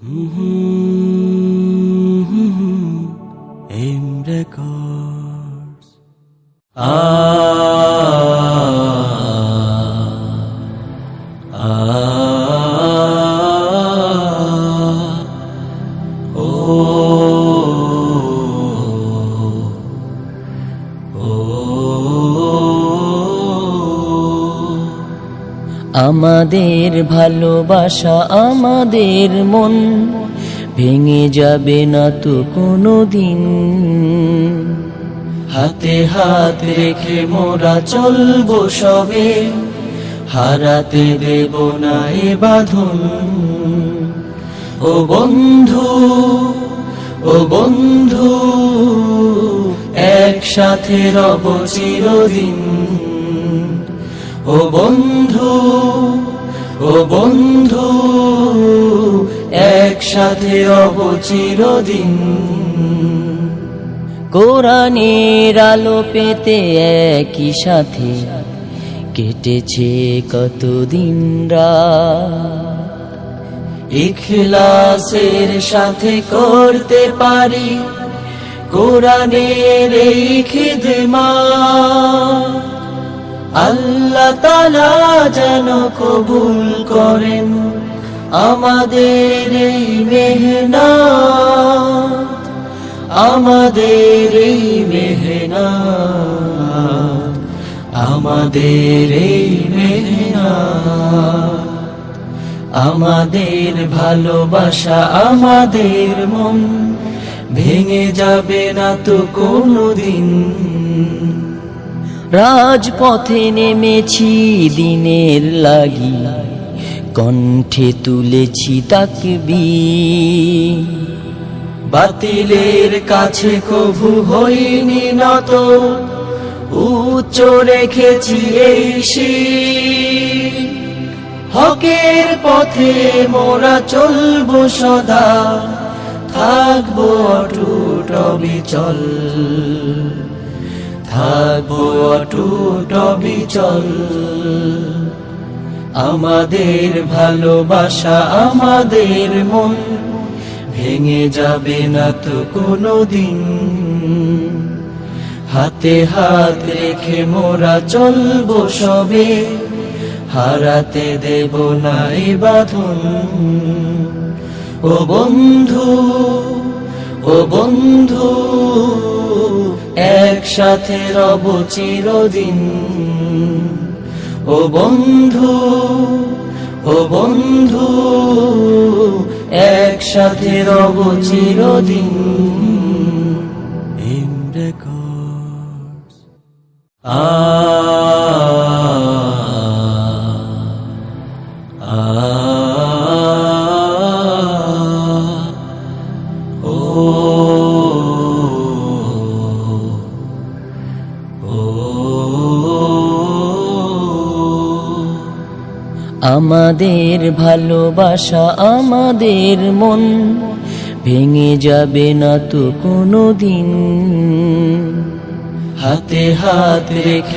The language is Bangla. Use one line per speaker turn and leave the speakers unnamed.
M Records. Ah,
আমাদের ভালোবাসা আমাদের মন ভেঙে যাবে না তো কোনো দিন
হাতে হাত রেখে মোরা চলবো সবে, হারাতে দেব না এ বাঁধন। ও বন্ধু ও বন্ধু, একসাথে রব চিরদিন। ও বন্ধু ও বন্ধু, একসাথে রব চিরদিন
কোরআনের আলো পেতে একই সাথে কেটেছে কতদিন
ইখলাসের সাথে করতে পারি কোরআনের এই খিদমা। আল্লাহ তালা যেন কবুল করেন আমাদের এই মেহনা আমাদের এই মেহনা আমাদের এই মেহনা আমাদের ভালোবাসা, আমাদের মন ভেঙে যাবে না তো কোনোদিন।
রাজপথে নেমেছি দিনের লাগি, কণ্ঠে তুলেছি তাকবি
বাতিলের কাছে কভু হইনি নত, উচ্চ রেখেছি এই। হকের পথে মোরা চলবো সদা, থাকব অটুট অবিচল থাকব অটুট অবিচল। আমাদের ভালোবাসা আমাদের মন, ভেঙে যাবে না তো কোনো দিন হাতে হাত রেখে মোরা চলবো সবে, হারাতে দেব না এ বাঁধন। ও বন্ধু ও বন্ধু একসাথে রব চিরদিন। ও বন্ধু ও বন্ধু একসাথে রব চিরদিন। এম রেকর্ডস আ আ
আমাদের ভালোবাসা আমাদের মন ভেঙে যাবে না তো কোনো দিন
হাতে হাত রেখে